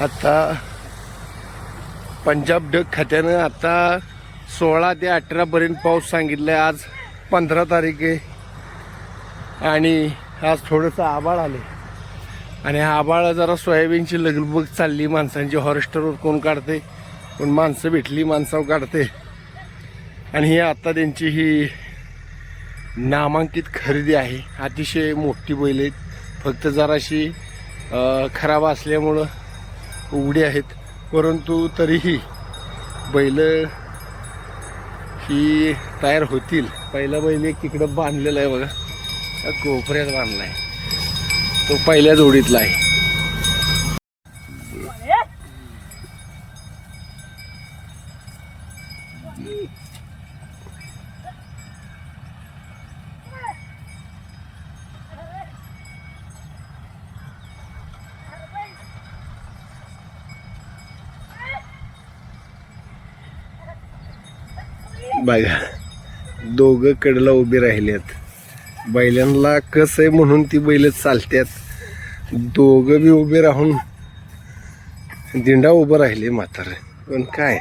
आता पंजाब डग खात्यानं आता सोळा ते अठरापर्यंत पाऊस सांगितलाय. आज पंधरा तारीख. आहे आणि आज थोडंसं आबाळ आले आणि आभाळ आबाळ जरा सोयाबीनची लगबग चालली माणसांची हॉरेस्टरवर कोण काढते कोण माणसं भेटली माणसावर काढते आणि ही आत्ता त्यांची ही नामांकित खरेदी आहे. अतिशय मोठी बैल आहेत. फक्त जराशी खराब असल्यामुळं उघडी आहेत. परंतु तरीही बैल ही तयार होतील. पहिला बैल एक तिकडं बांधलेला आहे बघा. कोपऱ्यात बांधला आहे. तो पहिल्या जोडीतला आहे. बघा दोघं कडला उभे राहिलेत बैलांना कसं आहे म्हणून ती बैल चालतात दोघं बी उभे राहून दिंडा उभं राहिले म्हातारे. पण काय?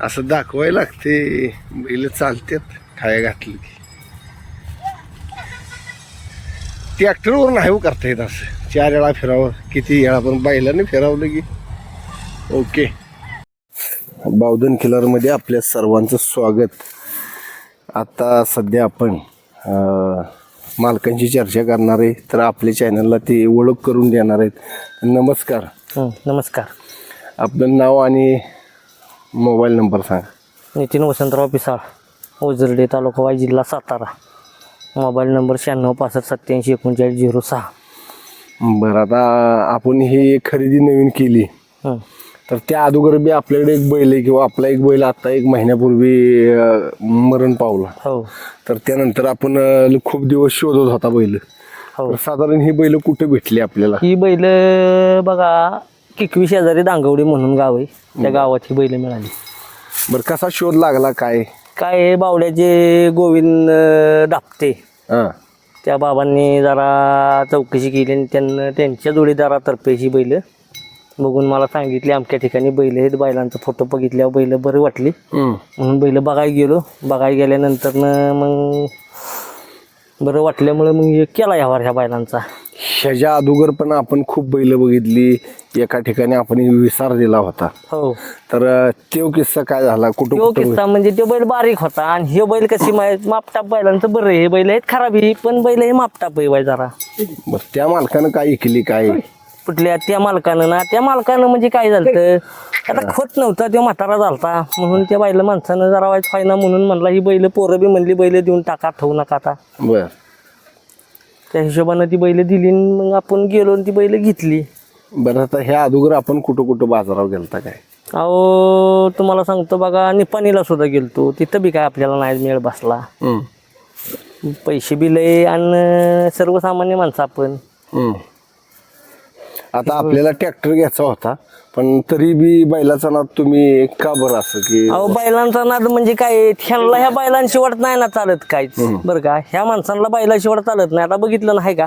असं दाखवायला लागते बैल चालतात खाया घातली की ट्रॅक्टरवर नाही हो करता येत असं. चार वेळा फिरावं किती वेळा पण बैलाने फिरावलं की. ओके. बावधन किल्लारमध्ये आपल्या सर्वांचं स्वागत. आता सध्या आपण मालकांची चर्चा करणार आहे. तर आपल्या चॅनलला ते ओळख करून देणार आहेत. नमस्कार. हं, नमस्कार. आपलं नाव आणि मोबाईल नंबर सांगा. नितीन वसंतराव पिसाळ ओझरडे तालुका वाई जिल्हा सातारा. मोबाईल नंबर शहाण्णव पासष्ट सत्याऐंशी एकोणचाळीस झिरो सहा. बरं आता आपण ही खरेदी नवीन केली. हं, तर त्या अगोदर बी आपल्याकडे एक बैल आहे किंवा आपला एक बैल आता एक महिन्यापूर्वी अं, मरण पावला. हो. तर त्यानंतर आपण अं, खूप दिवस शोधत होता बैल. हो. तर साधारण ही बैल कुठे भेटली आपल्याला? ही बैल बघा किकवी शेजारी दांगवडी म्हणून गाव आहे. त्या गावात ही बैल मिळाली. बरं कसा शोध लागला काय? काय आहे, बावड्याचे गोविंद अं, दापते हा. त्या बाबांनी जरा चौकशी केली आणि त्यांना त्यांच्या जोडीदारातर्फे ही बैल बघून मला सांगितले अमक्या ठिकाणी बैल आहेत बैलांचा फोटो बघितल्यावर बैल बरी वाटली. म्हणून बैल बघायला गेलो. बघायला गेल्यानंतर मग बरं वाटल्यामुळे मग हे केला व्यवहार ह्या बैलांचा. ह्याच्या अगोदर पण आपण खूप बैल बघितली. एका ठिकाणी आपण विसार दिला होता. हो. तर तो किस्सा काय झाला? कुठं तो कुठं किस्सा म्हणजे तो बैल बारीक होता आणि हे बैल कशी माहीत मापटाप बैलांचं बरं आहे. हे बैल आहेत खराब आहे पण बैल हे मापटाप आहे बाई जरा. बरं त्या मालकानं काय केली काय? कुठल्या त्या मालकानं ना त्या मालकानं म्हणजे काय झालं आता खोत नव्हता तो म्हातारा झालता. म्हणून त्या बैल माणसानं जरा वाईट फायना म्हणून म्हणला ही बैल पोरं बी म्हणली बैल देऊन टाका ठेवू नका आता. बर. त्या हिशोबानं ती बैल दिली आणि मग आपण गेलो आणि ती बैल घेतली. बरं आता ह्या अगोदर आपण कुठं कुठं बाजारावर गेलता काय? अहो तुम्हाला सांगतो बघा निपाणीला सुद्धा गेलतो. तिथं बी काय आपल्याला नाही मेळ बसला. हम्म. पैसे बी लय आणि सर्वसामान्य माणसं आपण. हम्म. आता आपल्याला ट्रॅक्टर घ्यायचा होता पण तरी बी बैलाचा नाद तुम्ही का बरं असं की अहो बैलांचा नाद म्हणजे काय ह्यांना ह्या बैलांशिवाय नाही ना चालत काहीच. बरं का? ह्या माणसांना बैलाशिवाय चालत नाही. आता बघितलं नाही का?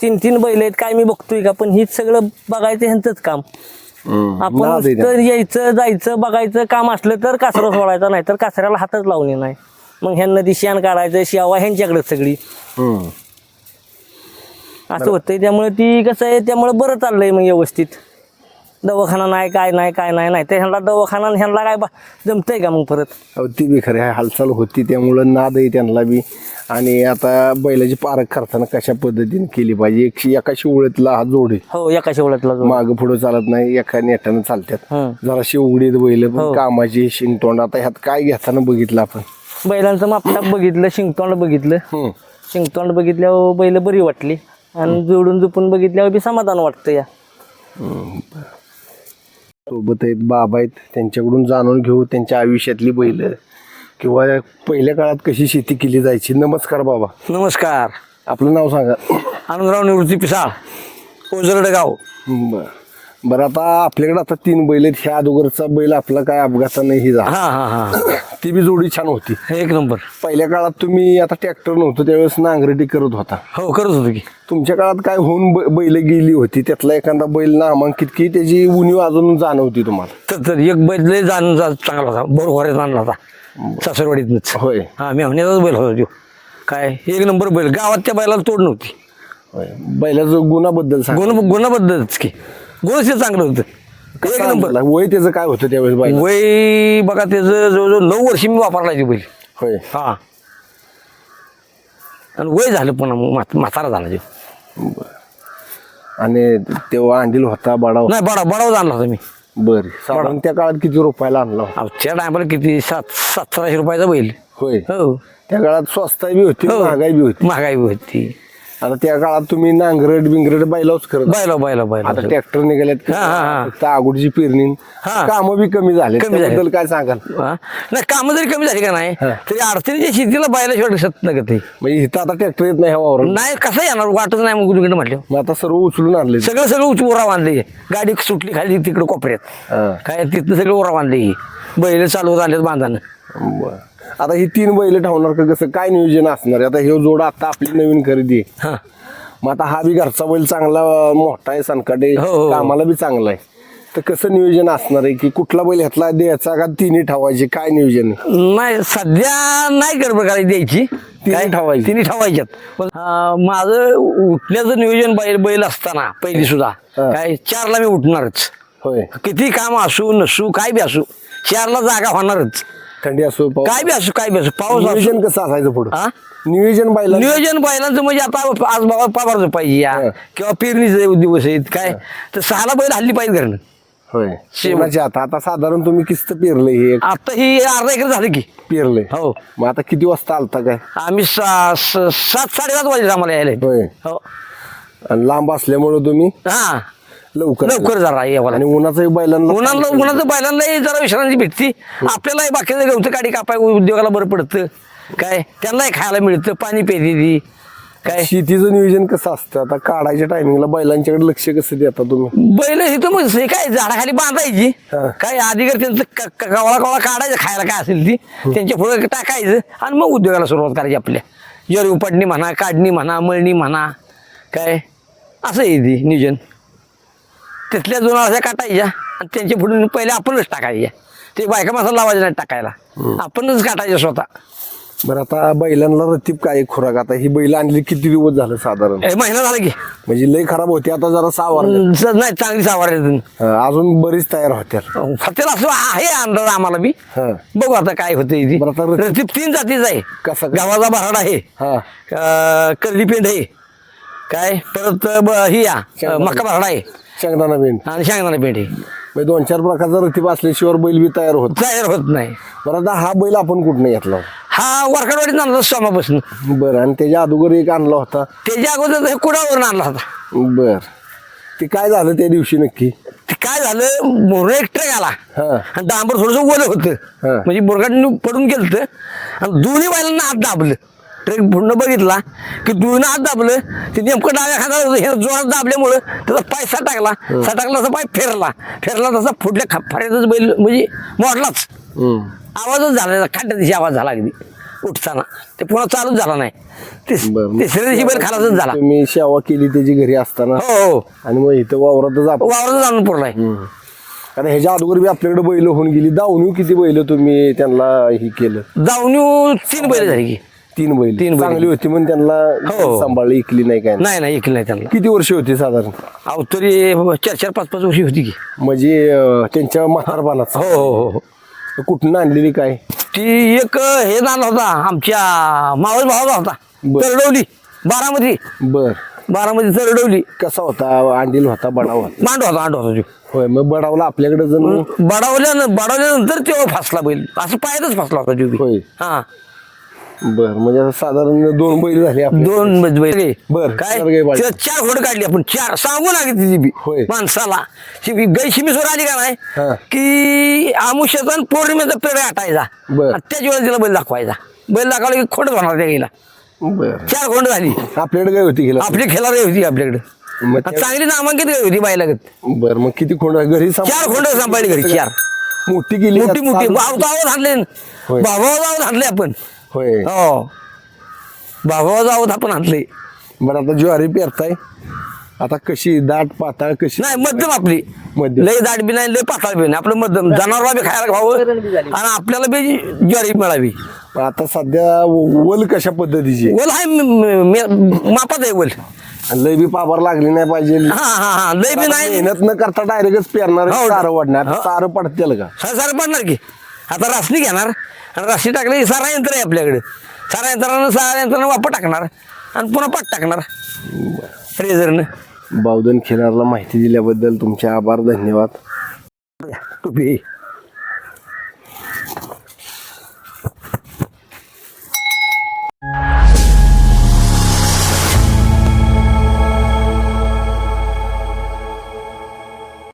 तीन तीन बैल आहेत काय मी बघतोय का? पण हीच सगळं बघायचं ह्यांचंच काम. आपण नाद आहे तर यायचं जायचं बघायचं काम असलं तर कासरा सोडायचा नाही तर कासऱ्याला हातच लावणे नाही मग ह्यांना ती शेण काढायचं शिवा ह्यांच्याकडेच सगळी. हम्म. असं होतंय. त्यामुळे ती कसं आहे त्यामुळे बरं चाललंय मग व्यवस्थित. दवाखाना नाही काय नाही काय नाही नाही. तर ह्यांना दवाखाना आणि ह्यांना काय बा जमतंय का मग परत? अहो ती बी खरी आहे हालचाल होती त्यामुळं नाद आहे त्यांना बी. आणि आता बैलाची पारख करताना कशा पद्धतीने केली पाहिजे? एक एका शिवळीतला हा जोड आहे. हो एका शेवळातला जो मागं पुढं चालत नाही एका नेटानं चालतात हं. जरा शिवडीत बैल पण कामाची शिंगतोंड. आता ह्यात काय घेताना बघितलं आपण? बैलांचं मापटाप बघितलं शिंगतोंड बघितलं. शिंगतोंड बघितल्यावर बैल बरी वाटली. आणि जोडून जुपून बघितल्यावर बी समाधान वाटतं या. सोबत आहेत बाबा आहेत त्यांच्याकडून जाणून घेऊ त्यांच्या आयुष्यातली बैल. किंवा पहिल्या काळात कशी शेती केली जायची? नमस्कार बाबा. नमस्कार. आपलं नाव सांगा. आनंदराव निवृत्ती पिसाळ ओझरड गाव. बरं. बरं आता आपल्याकडे आता तीन बैल आहेत. ह्या अगोदरचा बैल आपला काय अपघाताने ही झाला. हा हा हा. ती बी जोडी छान होती. एक नंबर. पहिल्या काळात तुम्ही आता ट्रॅक्टर नव्हतं त्यावेळेस नांगरटी करत होता. हो करत होतो की. तुमच्या काळात काय होऊन ब- बैल गेली होती? त्यातला एखादा बैल नामांकित की त्याची उणीव अजून जाणवती तुम्हाला? तर तर एक बैल लय जाण जा- चांगला होता. बरोबर आणला होता. सासरवाडीतनच. होय. हा मेहण्याचाच बैल होता तो काय? एक नंबर बैल. गावात त्या बैलाला तोड नव्हती. होय. बैलाचं गुणाबद्दल सांग. गुण गुणाबद्दलच की. गुणच ते चांगलं होतं. एक नंबर. वय त्याचं काय होतं त्यावेळेस बैल वय बघा त्याचं जवळजवळ नऊ वर्ष मी वापरला ते बैल. होय. हा. आणि वय झालं पुन्हा म्हात- म्हातारा झाला तो. आणि तेव्हा अंडील होता बडाव नाही बडा बडाव आणला होता मी. बर. साधारण त्या काळात किती रुपयाला आणला होता? अहो, त्या टायमाला किती? सात सतराशे रुपयाचा बैल. होय. हो. त्या काळात स्वस्ताई बी होती हो. महागाई बी होती. महागाई बी होती. आता त्या काळात तुम्ही नांगरट बिंगरट बैलाच करत बैला बैला बैला आता ट्रॅक्टर हा, हा, हा. फक्त आगोडची पेरणी. हा. कामं बी कमी झाले कमी झाले. त्याबद्दल काय सांगाल? हा? नाही कामं जरी कमी झाली का नाही हा. तरी अडचणीच्या शेतीला बायला शेवट शकत नाही का ते? म्हणजे इथं आता ट्रॅक्टर येत नाही ह्या वावरात. नाही कसं येणार? वाटच नाही मग तिकडे म्हटलं मग आता सर्व उचलून आणले. सगळं सगळं उच उरा बांधले गाडी सुटली खाली तिकडे कोपऱ्यात. हा. काय तिथं सगळं उरा बांधले बैल चालवत आलेत बांधानं. बरं. आता ही तीन बैल ठेवणार का कसं काय नियोजन असणार आहे? आता हे जोड आता आपली नवीन खरेदी आहे. हा. मग आता हा बी घरचा बैल चांगला मोठा आहे सनकाटे हो, हो. कामाला बी चांगला आहे. तर कसं नियोजन असणार आहे की कुठला बैल ह्यातला द्यायचा का तिन्ही ठेवायचे? काय नियोजन आहे? नाही सध्या नाही गडबड करायची द्यायची. काय? ठेवायची. तिन्ही ठेवायच्यात. पण अं, माझं उठण्याचं नियोजन बैल बैल असताना पहिली सुद्धा. हा. काय? चारला मी उठणारच. होय. किती काम असू नसू काय बी असू चारला जागा होणारच. थंडी असो पाऊस काय बी असू काय बी असू पाऊस असू. नियोजन कसं असायचं हा? पुढं नियोजन बैला नियोजन बैलांचं म्हणजे आता आज बाबा पाबारचं पाहिजे या. हा. किंवा पेरणीचे दिवस आहेत काय? तर सहाला बैल हल्ली पाहिजे घरनं. होय. शेवणाची आता आता साधारण तुम्ही किस्त पेरले हे आता ही अर्धा एकर झालं की. पेरले हो. मग आता किती वाजता आलता काय? आम्ही सा- स- सात साडेसात वाजले आम्हाला यायला. होय. हो. आणि लांब असल्यामुळे तुम्ही? हा. लवकर. लवकर जरा यावं आणि उन्हाचंही बैलांना उन्हाला उन्हाचं बैलांनाही जरा विश्रांती भेटती. आपल्यालाही बाकीचं गवतं काडी कापाय उद्योगाला बरं पडतं. काय? त्यांनाही खायला मिळतं पाणी प्यायची ती काय? शेतीचं नियोजन कसं असतं? आता काढायच्या टायमिंगला बैलांच्याकडे लक्ष कसं देता तुम्ही? बैल इथं मग हे काय? झाडाखाली बांधायची. हा. काय? अधिकार त्यांचं क- क- कवळा कवळा काढायचं. खायला काय असेल ती त्यांच्या पुढे टाकायचं आणि मग उद्योगाला सुरुवात करायची आपल्या. जर उपटणी म्हणा काढणी म्हणा मळणी म्हणा. काय? असं आहे ती नियोजन. तिथल्या दोन अशा काटायच्या आणि त्यांच्या पुढे पहिले आपणच टाकायच्या ते बायका माणसाला लावायचं नाही टाकायला. आपणच काटायचं स्वतः. बरं आता बैलांना रतीब काय खुराक? आता ही बैल आणली किती दिवस झालं साधारण? ए, महिना झाला की. म्हणजे लय खराब होती आता जरा सावर ज- नाही चांगली सावार अजून. बरीच तयार होत्या. फतेला असं आहे अंदाज आम्हाला बी. हा. बघू आता काय होतं बरं, आता रतीब- रतीब तीन जातीच आहे. कसं? गावाचा भराड आहे. हा. अं, कर्ली पेंड आहे काय? परत ब- ही या. मक्का भराड आहे. शेंगदाणा बेन आणि शेंगदाणा पेंड आहे. म्हणजे दोन चार प्रकारचा रतीब असल्याशिवाय बैल बी तयार होत तयार होत नाही. बरं आता हा बैल आपण कुठनं घेतला? हा वरकडवाडीत आणला सोमापासून. बरं आणि त्याच्या अगोदर एक आणला होता? त्याच्या अगोदर कुडावरून आणला होता. बर. ते काय झालं त्या दिवशी नक्की? ते काय झालं मोर एक ट्रक आला. हा. आणि डांबर थोडंसं ओलं होतं. हा. म्हणजे बोरगाडीनं पडून गेलं आणि दोन्ही बायलांना हात दाबलं. ट्रक पुढनं बघितला की दोन्ही हात दाबलं ते नेमकं डाव्या खांदा हे जोरात दाबल्यामुळं त्याचा पाय सटाकला सटाकला तसा पाय फिरला. फिरला तसा फुटल्या खा- फाड्यातच बैल म्हणजे मोडलाच. आवाजच झाला खड्ड्या दिवशी आवाज झाला अगदी. उठताना. ते पुन्हा चालूच झाला नाही. तिसऱ्या दिवशी बैल खालाच झाला. तुम्ही सेवा केली त्याची घरी असताना? हो हो. आणि मग इथं वावरातच वावरातच आणून पुरलाय. आता ह्याच्या अगोदर बी आपल्याकडे बैल होऊन गेली. दावणी किती बैल तुम्ही त्यांना हे केलं? जाऊन तीन बैल झाली की. तीन बैल. तीन बैल. चांगली होती म्हणून त्यांना हो. सांभाळली इकली नाही काय नाही. नाही ऐकलं नाही त्यांना. किती वर्ष होती साधारण? अहो तरी चार चार पाच पाच वर्षी होती की. म्हणजे अं, त्यांच्या म्हातारपणात हो हो हो कुठून आणलेली काय? ती एक हे नाला होता आमच्या मावळ भावाचा होता. बर. तरडवली बारामती. बर. बारामती तरडवली कसा होता? अंडील होता बडाव होता? मांडव होता मांडव होता तो. होय मग बडावला आपल्याकडे जण? बडावल्यानं बडावल्यानंतर तेव्हा फासला बैल. असं पायातच फासला होता तो बी. होय. हा. बर म्हणजे आता साधारण दोन बैल झाले आपले. दोन बैल बर. काय? चार गाई. तिला चार घोड काढली आपण. चार. सांगू लागली तिची बी. होय. माणसाला. ती गाई शिमीसवर आली का हा. नाही की आमुष्याचा आणि पौर्णिमेचा पेड आटायचा. बर. आणि त्याच वेळेला तिला बैल दाखवायचा. बैल दाखवला की खोडच होणार त्या बर. चार खोंड झाली. आपल्याकडे काय होती गेला. आपली खेळारी होती आपल्याकडे. मग त्या- चांगली नामांकित गाई होती बायलागत. बर मग किती खोंड घरी सांभाळ- चार खोंड सांभाळली घरी चार. मोठी गेली मोठी? मोठी. भाव घातले होय. भावा जावं घातले आपण. होय. हो. भावा जावं आपण घातले बरं आता ज्वारी पेरताय. आता कशी दाट पाताळ कशी? नाही मध्यम आपली. मध्यम. लय दाट बी नाही लय पाताळ बी नाही. आपलं मध्यम. जनावरला बी खायला खावं आणि आपल्याला बी ज्वारी मिळावी. पण आता सध्या वल कशा पद्धतीची? आहे? वल आहे म- म- मापात आहे वल. आणि लय बी पाबर लागली नाही पाहिजे. हा हा हा. लय बी नाही. मेहनत न करता डायरेक्टच पेरणार हो. सारं वाढणार. हो. सारं पडतेल का? सारं पडणार की. आता रासनी घेणार. आणि रासनी टाकली सारा यंत्र आहे आपल्याकडे. सारा यंत्रानं सारा यंत्रानं वापर टाकणार आणि पुन्हा पाट टाकणार. रेझरनं बावधन खिलारला माहिती दिल्याबद्दल तुमचे आभार धन्यवाद. टोपी